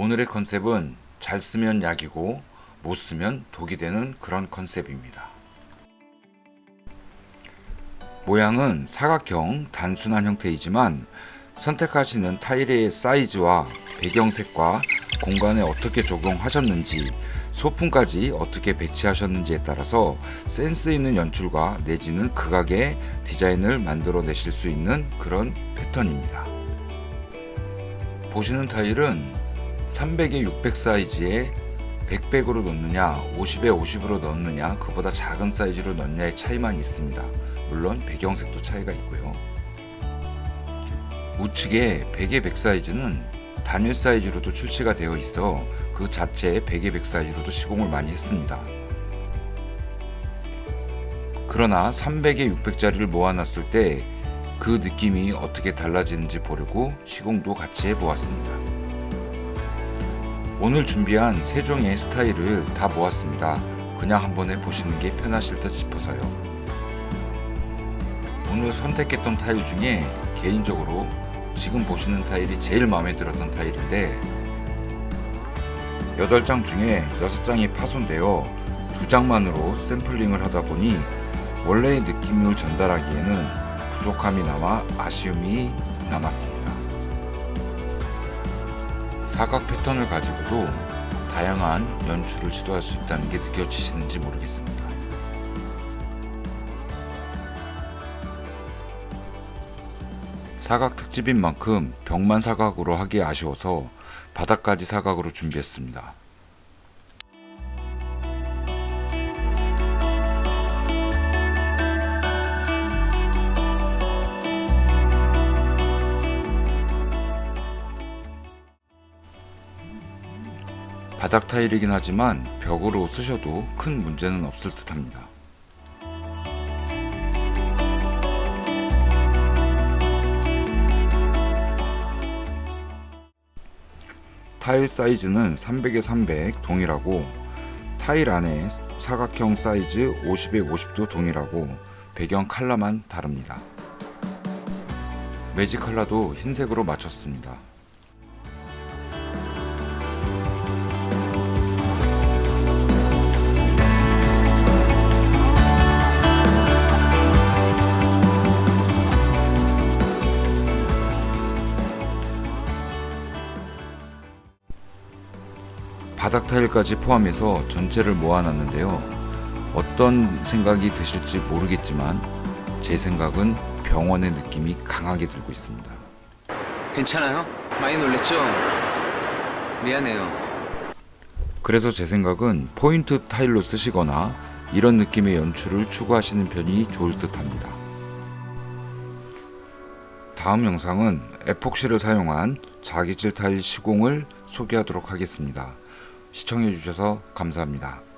오늘의 컨셉은 잘 쓰면 약이고 못 쓰면 독이 되는 그런 컨셉입니다. 모양은 사각형 단순한 형태이지만 선택하시는 타일의 사이즈와 배경색과 공간에 어떻게 적용하셨는지 소품까지 어떻게 배치하셨는지에 따라서 센스 있는 연출과 내지는 극악의 디자인을 만들어 내실 수 있는 그런 패턴입니다. 보시는 타일은 300에 600 사이즈에 100백으로 넣느냐 50에 50으로 넣느냐 그보다 작은 사이즈로 넣느냐의 차이만 있습니다. 물론 배경색도 차이가 있고요. 우측에 100의 100 사이즈는 단일 사이즈로도 출시가 되어 있어 그 자체의 100의 100 사이즈로도 시공을 많이 했습니다. 그러나 300에 600짜리를 모아놨을 때 그 느낌이 어떻게 달라지는지 보려고 시공도 같이 해보았습니다. 오늘 준비한 세 종의 스타일을 다 모았습니다. 그냥 한 번에 보시는 게 편하실 듯 싶어서요. 오늘 선택했던 타일 중에 개인적으로 지금 보시는 타일이 제일 마음에 들었던 타일인데 8장 중에 6장이 파손되어 2장만으로 샘플링을 하다 보니 원래의 느낌을 전달하기에는 부족함이 남아 아쉬움이 남았습니다. 사각 패턴을 가지고도 다양한 연출을 시도할 수 있다는 게 느껴지시는지 모르겠습니다. 사각 특집인 만큼 벽만 사각으로 하기 아쉬워서 바닥까지 사각으로 준비했습니다. 바닥 타일이긴 하지만 벽으로 쓰셔도 큰 문제는 없을 듯 합니다. 타일 사이즈는 300에 300 동일하고 타일 안에 사각형 사이즈 50에 50도 동일하고 배경 컬러만 다릅니다. 매직 컬러도 흰색으로 맞췄습니다. 바닥 타일까지 포함해서 전체를 모아놨는데요. 어떤 생각이 드실지 모르겠지만 제 생각은 병원의 느낌이 강하게 들고 있습니다. 괜찮아요? 많이 놀랬죠? 미안해요. 그래서 제 생각은 포인트 타일로 쓰시거나 이런 느낌의 연출을 추구하시는 편이 좋을 듯 합니다. 다음 영상은 에폭시를 사용한 자기질 타일 시공을 소개하도록 하겠습니다. 시청해주셔서 감사합니다.